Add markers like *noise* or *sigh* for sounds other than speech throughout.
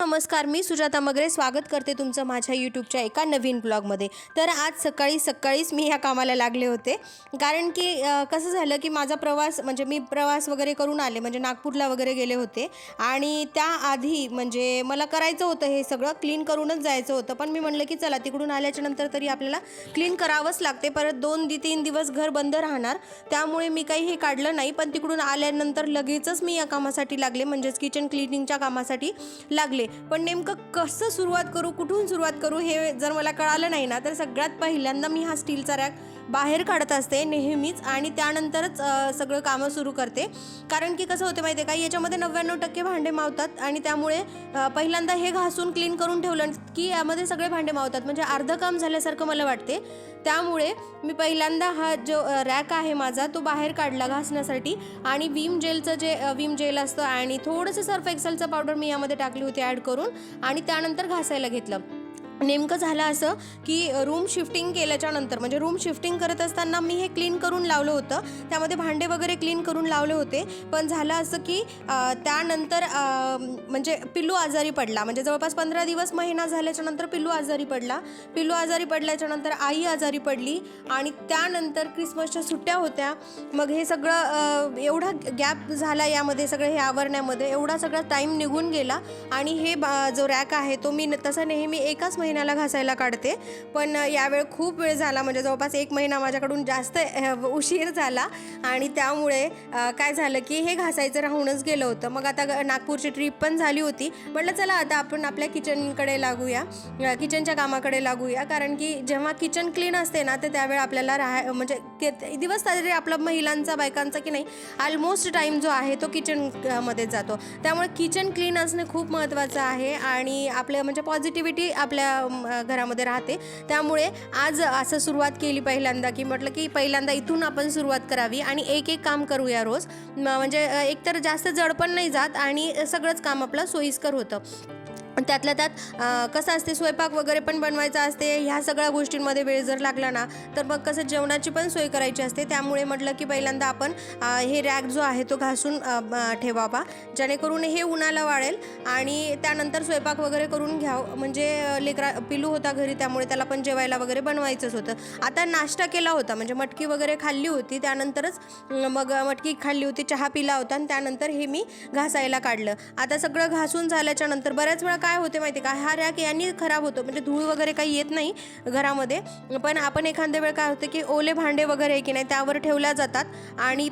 नमस्कार मी सुजाता मगरे. स्वागत करते तुमचं माझ्या यूट्यूबच्या एका नवीन ब्लॉगमध्ये. तर आज सकाळी सकाळीच मी ह्या कामाला लागले होते. कारण की कसं झालं की माझा प्रवास म्हणजे मी प्रवास वगैरे करून आले म्हणजे नागपूरला वगैरे गेले होते. आणि त्याआधी म्हणजे मला करायचं होतं हे सगळं क्लीन करूनच जायचं होतं. पण मी म्हणलं की चला तिकडून आल्याच्यानंतर तरी आपल्याला क्लीन करावंच लागते. परत दोन दि तीन दिवस घर बंद राहणार. त्यामुळे मी काही हे काढलं नाही. पण तिकडून आल्यानंतर लगेचच मी या कामासाठी लागले. म्हणजेच किचन क्लिनिंगच्या कामासाठी लागले. पण नेमकं कसं सुरुवात करू कुठून सुरुवात करू हे जर मला कळालं नाही ना तर सगळ्यात पहिल्यांदा मी हा स्टीलचा रॅक बाहेर काढत असते नेहमीच आणि त्यानंतरच सगळं कामं सुरू करते. कारण की कसं होते माहिती आहे का याच्यामध्ये नव्याण्णव टक्के भांडे मावतात आणि त्यामुळे पहिल्यांदा हे घासून क्लीन करून ठेवलं की यामध्ये सगळे भांडे मावतात. म्हणजे अर्धं काम झाल्यासारखं मला वाटते. त्यामुळे मी पहिल्यांदा हा जो रॅक आहे माझा तो बाहेर काढला घासण्यासाठी. आणि विम जेलचं जे विम जेल असतं आणि थोडंसं सर्फ एक्सेलचं पावडर मी यामध्ये टाकली होती ॲड करून आणि त्यानंतर घासायला घेतलं. नेमकं झालं असं की रूम शिफ्टिंग केल्याच्यानंतर म्हणजे रूम शिफ्टिंग करत असताना मी हे क्लीन करून लावलं होतं. त्यामध्ये भांडे वगैरे क्लीन करून लावले होते. पण झालं असं की त्यानंतर म्हणजे पिल्लू आजारी पडला. म्हणजे जवळपास पंधरा दिवस महिना झाल्याच्यानंतर पिल्लू आजारी पडला. पिल्लू आजारी पडल्याच्या नंतर आई आजारी पडली आणि त्यानंतर क्रिसमसच्या सुट्ट्या होत्या. मग हे सगळं एवढा गॅप झाला यामध्ये सगळं हे आवरण्यामध्ये. एवढा सगळा टाईम निघून गेला आणि हे बा- जो रॅक आहे तो मी तसा नेहमी एकाच महिन्याला घासायला काढते. पण यावेळ खूप वेळ झाला. म्हणजे जवळपास एक महिना माझ्याकडून जास्त उशीर झाला. आणि त्यामुळे काय झालं की हे घासायचं राहूनच गेलं होतं. मग आता नागपूरची ट्रीप पण झाली होती. म्हटलं चला आता आपण आपल्या किचनकडे लागूया. किचनच्या कामाकडे लागूया. कारण की जेव्हा किचन क्लीन असते ना तर त्यावेळी आपल्याला राहा म्हणजे के- दिवस तरी आपला महिलांचा बायकांचा की नाही ऑलमोस्ट टाईम जो आहे तो किचनमध्ये जातो. त्यामुळे किचन क्लीन असणं खूप महत्त्वाचं आहे. आणि आपलं म्हणजे पॉझिटिव्हिटी आपल्या अम, घरामध्ये राहते. त्यामुळे आज असं सुरुवात केली पहिल्यांदा की म्हटलं की पहिल्यांदा इथून आपण सुरुवात करावी आणि एक एक काम करूया रोज. म्हणजे एकतर जास्त जड पण नाही जात आणि सगळंच काम आपलं सोयीस्कर होतं. त्यातल्या त्यात कसं असते स्वयंपाक वगैरे पण बनवायचा असते ह्या सगळ्या गोष्टींमध्ये वेळ जर लागला ना तर मग कसं जेवणाची पण सोय करायची असते. त्यामुळे म्हटलं की पहिल्यांदा आपण हे रॅक जो आहे तो घासून ठेवावा जेणेकरून हे उन्हाला वाळेल आणि त्यानंतर स्वयंपाक वगैरे करून घ्यावं. म्हणजे लेकरा पिलू होता घरी त्यामुळे त्याला पण जेवायला वगैरे बनवायचंच होतं. आता नाश्ता केला होता म्हणजे मटकी वगैरे खाल्ली होती त्यानंतरच मग मटकी खाल्ली होती चहा पिला होता आणि त्यानंतर हे मी घासायला काढलं. आता सगळं घासून झाल्याच्यानंतर बऱ्याच वेळा काय होते माहिती का? हा रॅक यांनी खराब होतो. म्हणजे धूळ वगैरे काही येत नाही घरामध्ये. पण आपण एखाद्या वेळ काय होते की ओले भांडे वगैरे आहे की नाही त्यावर ठेवल्या जातात. आणि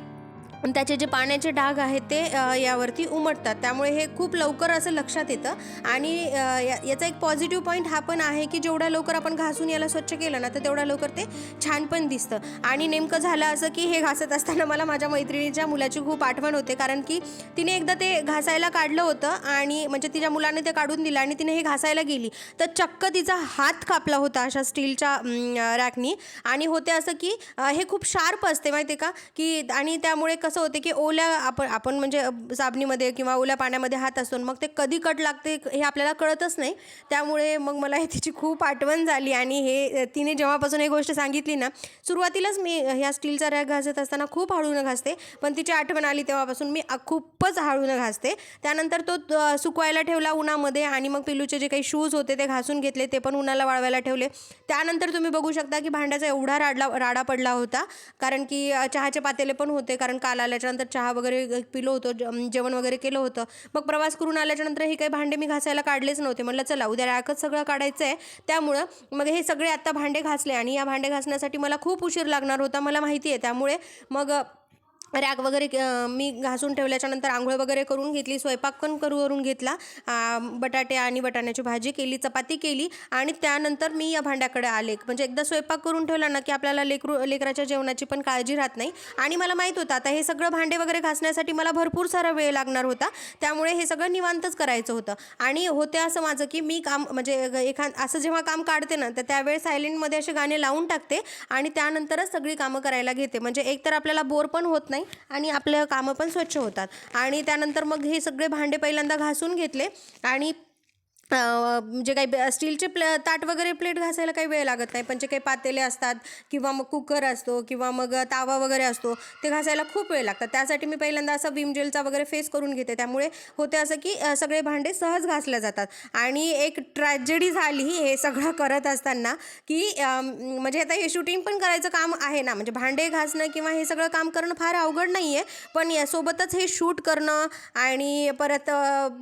त्याचे जे पाण्याचे डाग आहेत ते यावरती उमटतात. त्यामुळे हे खूप लवकर असं लक्षात येतं. आणि या- याचा एक पॉझिटिव्ह पॉईंट हा पण आहे की जेवढ्या लवकर आपण घासून याला स्वच्छ केलं ना तर तेवढ्या लवकर ते छान पण दिसतं. आणि नेमकं झालं असं की हे घासत असताना मला माझ्या मैत्रिणीच्या मुलाची खूप आठवण होते. कारण की तिने एकदा ते घासायला काढलं होतं आणि म्हणजे तिच्या मुलाने ते काढून दिलं आणि तिने हे घासायला गेली. तर चक्क तिचा हात कापला होता अशा स्टीलच्या रॅकनी. आणि होते असं की हे खूप शार्प असते माहिती आहे का? की आणि त्यामुळे कसं होते की ओल्या आपण आपण म्हणजे साबणीमध्ये किंवा ओल्या पाण्यामध्ये हात असतो मग ते कधी कट लागते हे आपल्याला कळतच नाही. त्यामुळे मग मला हे तिची खूप आठवण झाली आणि हे तिने जेव्हापासून ही गोष्ट सांगितली ना सुरुवातीलाच मी ह्या स्टीलचा रॅक घासत असताना खूप हळूनं घासते. पण तिची आठवण आली तेव्हापासून मी खूपच हळूनं घासते. त्यानंतर तो सुकवायला ठेवला उन्हामध्ये आणि मग पिलूचे जे काही शूज होते ते घासून घेतले ते पण उन्हाला वाळवायला ठेवले. त्यानंतर तुम्ही बघू शकता की भांड्याचा एवढा राडला राडा पडला होता. कारण की चहाचे पातेले पण होते कारण काल आल्याच्यानंतर चहा वगैरे पिलो होतो जेवण वगैरे केलं होतं. मग प्रवास करून आल्याच्यानंतर हे काही भांडे मी घासायला काढलेच नव्हते. म्हटलं चला उद्या रॅकच सगळं काढायचं आहे त्यामुळं मग हे सगळे आत्ता भांडे घासले आणि या भांडे घासण्यासाठी मला खूप उशीर लागणार होता मला माहिती आहे. त्यामुळे मग रॅग रॅक वगैरे मी घासून ठेवल्याच्यानंतर आंघोळ वगैरे करून घेतली स्वयंपाक पण करून घेतला. बटाटे आणि बटाण्याची भाजी केली चपाती केली आणि त्यानंतर मी या भांड्याकडे आले. म्हणजे एकदा स्वयंपाक करून ठेवला ना की आपल्याला लेकरू लेकराच्या जेवणाची पण काळजी राहत नाही. आणि मला माहीत होतं आता हे सगळं भांडे वगैरे घासण्यासाठी मला भरपूर सारा वेळ लागणार होता. त्यामुळे हे सगळं निवांतच करायचं होतं. आणि होते असं माझं की मी काम म्हणजे एखाद असं जेव्हा काम काढते ना तर त्यावेळेस सायलेंटमध्ये असे गाणे लावून टाकते आणि त्यानंतरच सगळी कामं करायला घेते. म्हणजे एकतर आपल्याला बोर पण होत नाही आणि आपलं कामं पण स्वच्छ होतात. आणि त्यानंतर मग हे सगळे भांडे पहिल्यांदा घासून घेतले आणि जे म्हणजे काही स्टीलचे प्ल ताट वगैरे प्लेट घासायला काही वेळ लागत नाही. पण जे काही पातेले असतात किंवा मग कुकर असतो किंवा मग तावा वगैरे असतो ते घासायला खूप वेळ लागतात. त्यासाठी मी पहिल्यांदा असं विम जेलचा वगैरे फेस करून घेते. त्यामुळे होते असं की सगळे भांडे सहज घासले जातात. आणि एक ट्रॅजेडी झाली हे सगळं करत असताना की म्हणजे आता हे शूटिंग पण करायचं काम आहे ना. म्हणजे भांडे घासणं किंवा हे सगळं काम करणं फार अवघड नाही आहे पण यासोबतच हे शूट करणं आणि परत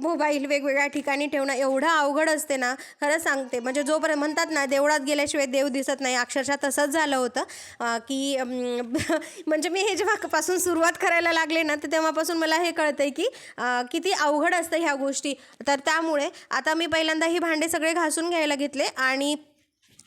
मोबाईल वेगवेगळ्या ठिकाणी ठेवणं एवढं अवघड असते ना खरं सांगते. म्हणजे जोपर्यंत म्हणतात ना देवळात गेल्याशिवाय देव दिसत नाही अक्षरशः तसंच झालं होतं की *laughs* म्हणजे मी हे जेव्हापासून सुरुवात करायला लागले ना तर तेव्हापासून मला हे कळतं आहे की किती अवघड असतं ह्या गोष्टी. तर त्यामुळे आता मी पहिल्यांदा ही भांडे सगळे घासून घ्यायला घेतले आणि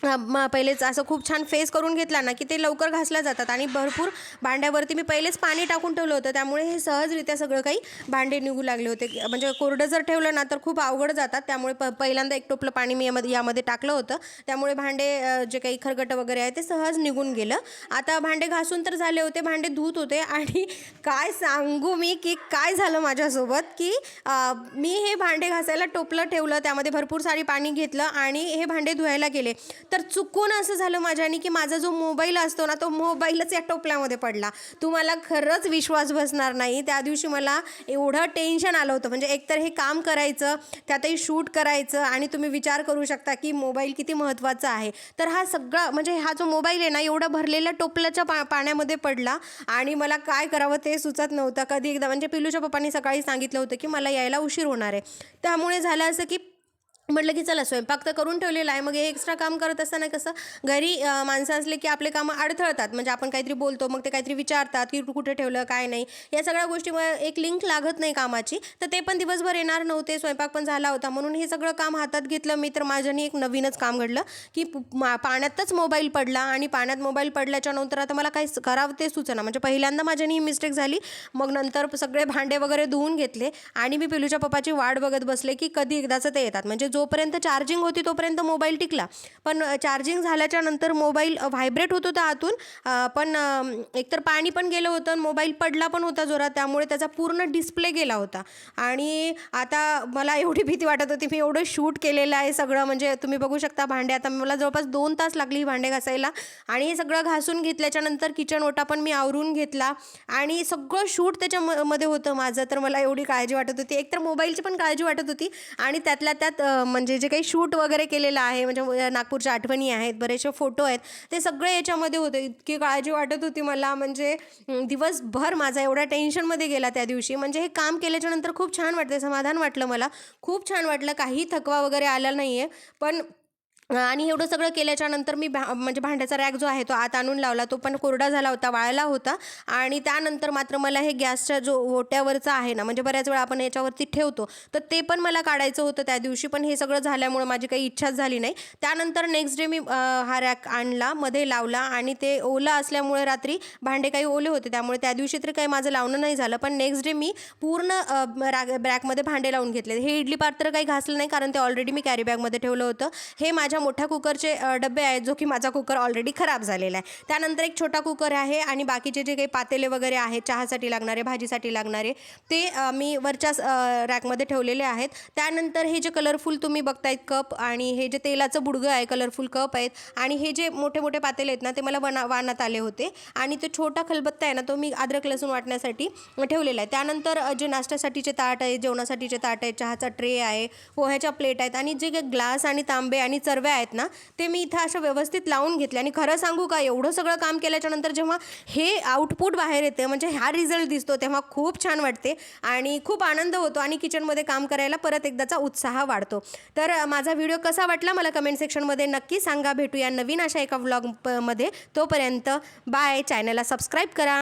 पहिलेच असं खूप छान फेस करून घेतला ना की ते लवकर घासल्या जातात. आणि भरपूर भांड्यावरती मी पहिलेच पाणी टाकून ठेवलं होतं. त्यामुळे हे सहजरित्या सगळं काही भांडे निघू लागले होते. म्हणजे कोरडं जर ठेवलं ना तर खूप अवघड जातात. त्यामुळे प पहिल्यांदा एक टोपलं पाणी मी यामध्ये यामध्ये टाकलं होतं. त्यामुळे भांडे जे काही खरगटं वगैरे आहे ते सहज निघून गेलं. आता भांडे घासून तर झाले होते भांडे धुत होते. आणि काय सांगू मी की काय झालं माझ्यासोबत की मी हे भांडे घासायला टोपलं ठेवलं. त्यामध्ये भरपूर सारी पाणी घेतलं आणि हे भांडे धुवायला गेले. तर चुकून असं झालं माझ्याने की माझा जो मोबाईल असतो ना तो मोबाईलच या टोपल्यामध्ये पडला. तुम्हाला खरंच विश्वास बसणार नाही. त्या दिवशी मला एवढं टेन्शन आलं होतं. म्हणजे एकतर हे काम करायचं त्यातही शूट करायचं आणि तुम्ही विचार करू शकता की मोबाईल किती महत्त्वाचा आहे. तर हा सगळा म्हणजे हा जो मोबाईल आहे ना एवढा भरलेल्या टोपल्याच्या पा पाण्यामध्ये पडला आणि मला काय करावं ते सुचत नव्हतं. कधी एकदा म्हणजे पिलूच्या पप्पांनी सकाळी सांगितलं होतं की मला यायला उशीर होणार आहे. त्यामुळे झालं असं की म्हटलं की चला स्वयंपाक तर करून ठेवलेला आहे. मग हे एक्स्ट्रा काम करत असताना कसं घरी माणसं असले की आपले कामं अडथळतात. म्हणजे आपण काहीतरी बोलतो मग ते काहीतरी विचारतात की कुठे ठेवलं काय नाही. या सगळ्या गोष्टीमुळे एक लिंक लागत नाही कामाची. तर ते पण दिवसभर येणार नव्हते स्वयंपाक पण झाला होता. म्हणून हे सगळं काम हातात घेतलं मी. तर माझ्यानी एक नवीनच काम घडलं की मा- पाण्यातच मोबाईल पडला. आणि पाण्यात मोबाईल पडल्याच्या नंतर आता मला काही करावं ते सुचना. म्हणजे पहिल्यांदा माझ्यानी ही मिस्टेक झाली. मग नंतर सगळे भांडे वगैरे धुवून घेतले. आणि मी पिलूच्या पप्पाची वाट बघत बसले की कधी एकदाचं ते येतात. म्हणजे जोपर्यंत चार्जिंग होती तोपर्यंत मोबाईल टिकला. पण चार्जिंग झाल्याच्यानंतर मोबाईल व्हायब्रेट होत होता आतून पण एकतर पाणी पण गेलं होतं मोबाईल पडला पण होता जोरात त्यामुळे त्याचा पूर्ण डिस्प्ले गेला होता. आणि आता मला एवढी भीती वाटत होती मी एवढं शूट केलेलं आहे सगळं म्हणजे तुम्ही बघू शकता भांडे. आता मला जवळपास दोन तास लागली ही भांडे घासायला. आणि हे सगळं घासून घेतल्याच्या नंतर किचन ओटा पण मी आवरून घेतला. आणि सगळं शूट त्याच्या म- मध्ये होतं माझं तर मला एवढी काळजी वाटत होती. एकतर मोबाईलची पण काळजी वाटत होती आणि त्यातल्या त्यात म्हणजे जे काही शूट वगैरे केलेलं आहे म्हणजे नागपूरच्या आठवणी आहेत बरेचसे फोटो आहेत ते सगळे याच्यामध्ये होते. इतकी काळजी वाटत होती मला म्हणजे दिवसभर माझा एवढा टेन्शनमध्ये गेला त्या दिवशी. म्हणजे हे काम केल्याच्यानंतर खूप छान वाटते समाधान वाटलं मला. खूप छान वाटलं काही थकवा वगैरे आला नाही आहे पण आणि एवढं सगळं केल्याच्यानंतर मी भा म्हणजे भांड्याचा रॅक जो आहे तो आत आणून लावला तो पण कोरडा झाला होता वाळला होता. आणि त्यानंतर मात्र मला हे गॅसच्या जो ओट्यावरचा आहे ना म्हणजे बऱ्याच वेळा आपण याच्यावरती ठेवतो तर ते पण मला काढायचं होतं त्या दिवशी पण हे सगळं झाल्यामुळे माझी काही इच्छाच झाली नाही. त्यानंतर नेक्स्ट डे मी हा रॅक आणला मध्ये लावला आणि ते ओलं असल्यामुळे रात्री भांडे काही ओले होते त्यामुळे त्या दिवशी तरी काही माझं लावणं नाही झालं. पण नेक्स्ट डे मी पूर्ण रॅक रॅकमध्ये भांडे लावून घेतले. हे इडली पात्र काही घासलं नाही कारण ते ऑलरेडी मी कॅरी बॅगमध्ये ठेवलं होतं. हे माझ्या मोठ्या कुकरचे डबे आहेत जो की माझा कुकर ऑलरेडी खराब झालेला आहे. त्यानंतर एक छोटा कुकर आहे आणि बाकीचे जे काही पातेले वगैरे आहेत चहासाठी लागणारे भाजीसाठी लागणारे ते मी वरच्या रॅकमध्ये ठेवलेले आहेत. त्यानंतर हे जे कलरफुल तुम्ही बघतायत कप आणि हे जे तेलाचं बुडगं आहे कलरफुल कप आहेत आणि हे जे मोठे मोठे पातेले आहेत ना ते मला वना वानात आले होते. आणि तो छोटा खलबत्ता आहे ना तो मी अद्रक लसूण वाटण्यासाठी ठेवलेला आहे. त्यानंतर जे नाश्त्यासाठीचे ताट आहे जेवणासाठीचे ताट आहे चहाचा ट्रे आहे पोह्याच्या प्लेट आहेत आणि जे काही ग्लास आणि तांबे आणि चरव्या आहेत ना ते मी इथं अशा व्यवस्थित लावून घेतले. आणि खरं सांगू का एवढं सगळं काम केल्याच्यानंतर जेव्हा हे आउटपुट बाहेर येते म्हणजे हा रिझल्ट दिसतो तेव्हा खूप छान वाटते. आणि खूप आनंद होतो आणि किचनमध्ये काम करायला परत एकदाचा उत्साह वाढतो. तर माझा व्हिडिओ कसा वाटला मला कमेंट सेक्शनमध्ये नक्की सांगा. भेटूया नवीन अशा एका व्लॉगमध्ये तोपर्यंत बाय चॅनलला सबस्क्राईब करा.